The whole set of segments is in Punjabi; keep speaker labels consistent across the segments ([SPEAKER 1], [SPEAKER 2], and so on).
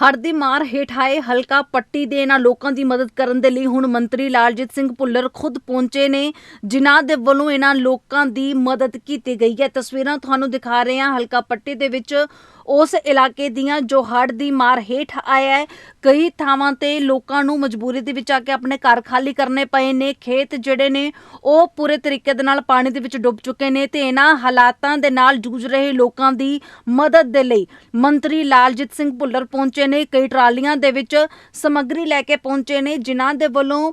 [SPEAKER 1] ਹੜ ਦੀ ਮਾਰ ਹੇਠ ਆਏ ਹਲਕਾ ਪੱਟੀ ਦੇ ਇਹਨਾਂ ਲੋਕਾਂ ਦੀ ਮਦਦ ਕਰਨ ਦੇ ਲਈ ਹੁਣ ਮੰਤਰੀ ਲਾਲਜੀਤ ਸਿੰਘ ਭੁੱਲਰ ਖੁਦ ਪਹੁੰਚੇ ਨੇ, ਜਿਨ੍ਹਾਂ ਦੇ ਵੱਲੋਂ ਇਹਨਾਂ ਲੋਕਾਂ ਦੀ ਮਦਦ ਕੀਤੀ ਗਈ ਹੈ। ਤਸਵੀਰਾਂ ਤੁਹਾਨੂੰ ਦਿਖਾ ਰਹੇ ਹਾਂ। ਹਲਕਾ ਪੱਟੀ ਦੇ ਵਿੱਚ ਉਸ ਇਲਾਕੇ ਦੀਆਂ ਜੋ ਹੜ ਦੀ ਮਾਰ ਹੇਠ ਆਇਆ ਹੈ, ਕਈ ਥਾਵਾਂ ਤੇ ਲੋਕਾਂ ਨੂੰ ਮਜਬੂਰੀ ਦੇ ਵਿੱਚ ਆ ਕੇ ਆਪਣੇ ਘਰ ਖਾਲੀ ਕਰਨੇ ਪਏ ਨੇ। ਖੇਤ ਜਿਹੜੇ ਨੇ, ਉਹ ਪੂਰੇ ਤਰੀਕੇ ਦੇ ਨਾਲ ਪਾਣੀ ਦੇ ਵਿੱਚ ਡੁੱਬ ਚੁੱਕੇ ਨੇ ਤੇ ਇਹਨਾਂ ਹਾਲਾਤਾਂ ਦੇ ਨਾਲ ਜੂਝ ਰਹੇ ਲੋਕਾਂ ਦੀ ਮਦਦ ਦੇ ਲਈ ਮੰਤਰੀ ਲਾਲਜੀਤ ਸਿੰਘ ਭੁੱਲਰ ਪਹੁੰਚੇ ਨੇ। ਕਈ ਟਰਾਲੀਆਂ ਦੇ ਵਿੱਚ ਸਮੱਗਰੀ ਲੈ ਕੇ ਪਹੁੰਚੇ ਨੇ, ਜਿਨ੍ਹਾਂ ਦੇ ਵੱਲੋਂ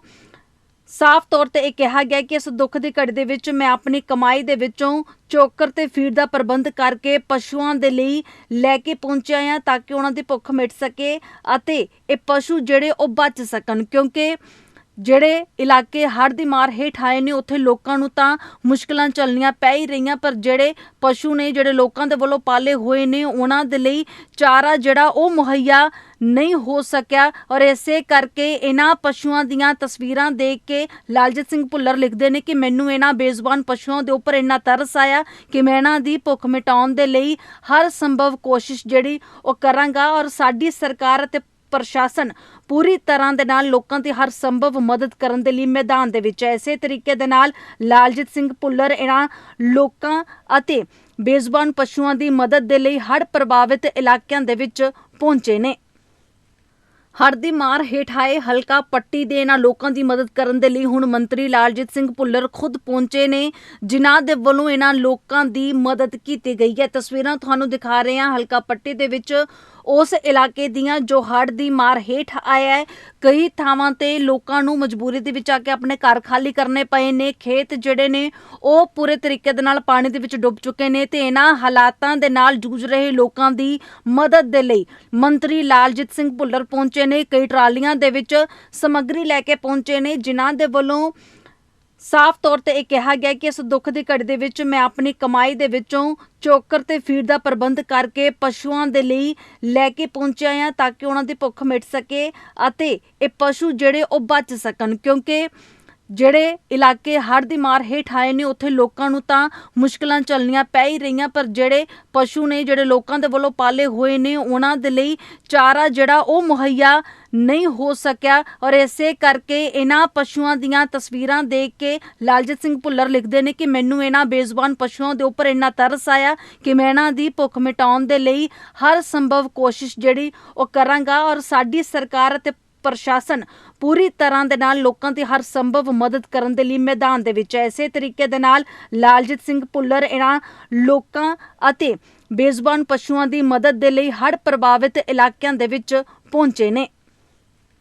[SPEAKER 1] ਸਾਫ਼ ਤੌਰ ਤੇ ਇਹ ਕਿਹਾ ਗਿਆ ਕਿ ਇਸ ਦੁੱਖ ਦੀ ਘੜੀ ਦੇ ਵਿੱਚ ਮੈਂ ਆਪਣੀ ਕਮਾਈ ਦੇ ਵਿੱਚੋਂ ਚੋਕਰ ਤੇ ਫੀਡ ਦਾ ਪ੍ਰਬੰਧ ਕਰਕੇ ਪਸ਼ੂਆਂ ਦੇ ਲਈ ਲੈ ਕੇ ਪਹੁੰਚਿਆ ਆ ਤਾਂ ਕਿ ਉਹਨਾਂ ਦੀ ਭੁੱਖ ਮਿਟ ਸਕੇ ਅਤੇ ਇਹ ਪਸ਼ੂ ਜਿਹੜੇ ਉਹ ਬਚ ਸਕਣ ਕਿਉਂਕਿ ਜਿਹੜੇ ਇਲਾਕੇ ਹੜ੍ਹ ਦੀ ਮਾਰ ਹੇਠ ਆਏ ਨੇ, ਉੱਥੇ ਲੋਕਾਂ ਨੂੰ ਤਾਂ ਮੁਸ਼ਕਲਾਂ ਚੱਲਣੀਆਂ ਪੈ ਹੀ ਰਹੀਆਂ, ਪਰ ਜਿਹੜੇ ਪਸ਼ੂ ਨੇ, ਜਿਹੜੇ ਲੋਕਾਂ ਦੇ ਵੱਲੋਂ ਪਾਲੇ ਹੋਏ ਨੇ, ਉਹਨਾਂ ਦੇ ਲਈ ਚਾਰਾ ਜਿਹੜਾ, ਉਹ ਮੁਹੱਈਆ ਨਹੀਂ ਹੋ ਸਕਿਆ। ਔਰ ਇਸੇ ਕਰਕੇ ਇਹਨਾਂ ਪਸ਼ੂਆਂ ਦੀਆਂ ਤਸਵੀਰਾਂ ਦੇਖ ਕੇ ਲਾਲਜੀਤ ਸਿੰਘ ਭੁੱਲਰ ਲਿਖਦੇ ਨੇ ਕਿ ਮੈਨੂੰ ਇਹਨਾਂ ਬੇਜ਼ੁਬਾਨ ਪਸ਼ੂਆਂ ਦੇ ਉੱਪਰ ਇੰਨਾ ਤਰਸ ਆਇਆ ਕਿ ਮੈਂ ਇਹਨਾਂ ਦੀ ਭੁੱਖ ਮਿਟਾਉਣ ਦੇ ਲਈ ਹਰ ਸੰਭਵ ਕੋਸ਼ਿਸ਼ ਜਿਹੜੀ ਉਹ ਕਰਾਂਗਾ। ਔਰ ਸਾਡੀ ਸਰਕਾਰ ਅਤੇ ਪ੍ਰਸ਼ਾਸਨ ਪੂਰੀ ਤਰ੍ਹਾਂ ਦੇ ਨਾਲ ਲੋਕਾਂ ਦੀ ਹਰ ਸੰਭਵ ਮਦਦ ਕਰਨ ਦੇ ਲਈ ਮੈਦਾਨ ਦੇ ਵਿੱਚ ਹੈ। ਇਸੇ ਤਰੀਕੇ ਦੇ ਨਾਲ ਲਾਲਜੀਤ ਸਿੰਘ ਭੁੱਲਰ ਇਹਨਾਂ ਲੋਕਾਂ ਅਤੇ ਬੇਜ਼ੁਬਾਨ ਪਸ਼ੂਆਂ ਦੀ ਮਦਦ ਦੇ ਲਈ ਹੜ੍ਹ ਪ੍ਰਭਾਵਿਤ ਇਲਾਕਿਆਂ ਦੇ ਵਿੱਚ ਪਹੁੰਚੇ ਨੇ। ਹੜ੍ਹ ਦੀ ਮਾਰ ਹੇਠ ਆਏ ਹਲਕਾ ਪੱਟੀ ਦੇ ਇਹਨਾਂ ਲੋਕਾਂ ਦੀ ਮਦਦ ਕਰਨ ਦੇ ਲਈ ਹੁਣ ਮੰਤਰੀ ਲਾਲਜੀਤ ਸਿੰਘ ਭੁੱਲਰ ਖੁਦ ਪਹੁੰਚੇ ਨੇ, ਜਿਨ੍ਹਾਂ ਦੇ ਵੱਲੋਂ ਇਹਨਾਂ ਲੋਕਾਂ ਦੀ ਮਦਦ ਕੀਤੀ ਗਈ ਹੈ। ਤਸਵੀਰਾਂ ਤੁਹਾਨੂੰ ਦਿਖਾ ਰਹੇ ਹਾਂ। ਹਲਕਾ ਪੱਟੀ ਦੇ ਵਿੱਚ ਉਸ ਇਲਾਕੇ ਦੀਆਂ ਜੋ ਹੜ੍ਹ ਦੀ ਮਾਰ ਹੇਠ ਆਇਆ ਹੈ, ਕਈ ਥਾਵਾਂ ਤੇ ਲੋਕਾਂ ਨੂੰ ਮਜਬੂਰੀ ਦੇ ਵਿੱਚ ਆ ਕੇ ਆਪਣੇ ਘਰ ਖਾਲੀ ਕਰਨੇ ਪਏ ਨੇ। ਖੇਤ ਜਿਹੜੇ ਨੇ, ਉਹ ਪੂਰੇ ਤਰੀਕੇ ਦੇ ਨਾਲ ਪਾਣੀ ਦੇ ਵਿੱਚ ਡੁੱਬ ਚੁੱਕੇ ਨੇ ਤੇ ਇਹਨਾਂ ਹਾਲਾਤਾਂ ਦੇ ਨਾਲ ਜੂਝ ਰਹੇ ਲੋਕਾਂ ਦੀ ਮਦਦ ਦੇ ਲਈ ਮੰਤਰੀ ਲਾਲਜੀਤ ਸਿੰਘ ਭੁੱਲਰ ਪਹੁੰਚੇ ਨੇ। ਕਈ ਟਰਾਲੀਆਂ ਦੇ ਵਿੱਚ ਸਮੱਗਰੀ ਲੈ ਕੇ ਪਹੁੰਚੇ ਨੇ, ਜਿਨ੍ਹਾਂ ਦੇ ਵੱਲੋਂ ਸਾਫ਼ ਤੌਰ ਤੇ ਇਹ ਕਿਹਾ ਗਿਆ ਕਿ ਇਸ ਦੁੱਖ ਦੀ ਘੜੀ ਦੇ ਵਿੱਚ ਮੈਂ ਆਪਣੀ ਕਮਾਈ ਦੇ ਵਿੱਚੋਂ ਚੋਕਰ ਤੇ ਫੀਡ ਦਾ ਪ੍ਰਬੰਧ ਕਰਕੇ ਪਸ਼ੂਆਂ ਦੇ ਲਈ ਲੈ ਕੇ ਪਹੁੰਚਿਆ ਹਾਂ ਤਾਂ ਕਿ ਉਹਨਾਂ ਦੀ ਭੁੱਖ ਮਿਟ ਸਕੇ ਅਤੇ ਇਹ ਪਸ਼ੂ ਜਿਹੜੇ ਉਹ ਬਚ ਸਕਣ, ਕਿਉਂਕਿ ਜਿਹੜੇ ਇਲਾਕੇ ਹੜ੍ਹ ਦੀ ਮਾਰ ਹੇਠ ਆਏ ਨੇ, ਉੱਥੇ ਲੋਕਾਂ ਨੂੰ ਤਾਂ ਮੁਸ਼ਕਲਾਂ ਚੱਲਣੀਆਂ ਪੈ ਹੀ ਰਹੀਆਂ, ਪਰ ਜਿਹੜੇ ਪਸ਼ੂ ਨੇ, ਜਿਹੜੇ ਲੋਕਾਂ ਦੇ ਵੱਲੋਂ ਪਾਲੇ ਹੋਏ ਨੇ, ਉਹਨਾਂ ਦੇ ਲਈ ਚਾਰਾ ਜਿਹੜਾ ਉਹ ਮੁਹੱਈਆ ਨਹੀਂ ਹੋ ਸਕਿਆ ਔਰ ਇਸੇ ਕਰਕੇ ਇਹਨਾਂ ਪਸ਼ੂਆਂ ਦੀਆਂ ਤਸਵੀਰਾਂ ਦੇਖ ਕੇ ਲਾਲਜੀਤ ਸਿੰਘ ਭੁੱਲਰ ਲਿਖਦੇ ਨੇ ਕਿ ਮੈਨੂੰ ਇਹਨਾਂ ਬੇਜ਼ੁਬਾਨ ਪਸ਼ੂਆਂ ਦੇ ਉੱਪਰ ਇੰਨਾ ਤਰਸ ਆਇਆ ਕਿ ਮੈਂ ਇਹਨਾਂ ਦੀ ਭੁੱਖ ਮਿਟਾਉਣ ਦੇ ਲਈ ਹਰ ਸੰਭਵ ਕੋਸ਼ਿਸ਼ ਜਿਹੜੀ ਉਹ ਕਰਾਂਗਾ ਔਰ ਸਾਡੀ ਸਰਕਾਰ ਅਤੇ ਪ੍ਰਸ਼ਾਸਨ ਪੂਰੀ ਤਰ੍ਹਾਂ ਦੇ ਨਾਲ ਲੋਕਾਂ ਦੀ ਹਰ ਸੰਭਵ ਮਦਦ ਕਰਨ ਦੇ ਲਈ ਮੈਦਾਨ ਦੇ ਵਿੱਚ ਹੈ। ਇਸੇ ਤਰੀਕੇ ਦੇ ਨਾਲ ਲਾਲਜੀਤ ਸਿੰਘ ਭੁੱਲਰ ਇਹਨਾਂ ਲੋਕਾਂ ਅਤੇ ਬੇਜ਼ੁਬਾਨ ਪਸ਼ੂਆਂ ਦੀ ਮਦਦ ਦੇ ਲਈ ਹੜ੍ਹ ਪ੍ਰਭਾਵਿਤ ਇਲਾਕਿਆਂ ਦੇ ਵਿੱਚ ਪਹੁੰਚੇ ਨੇ।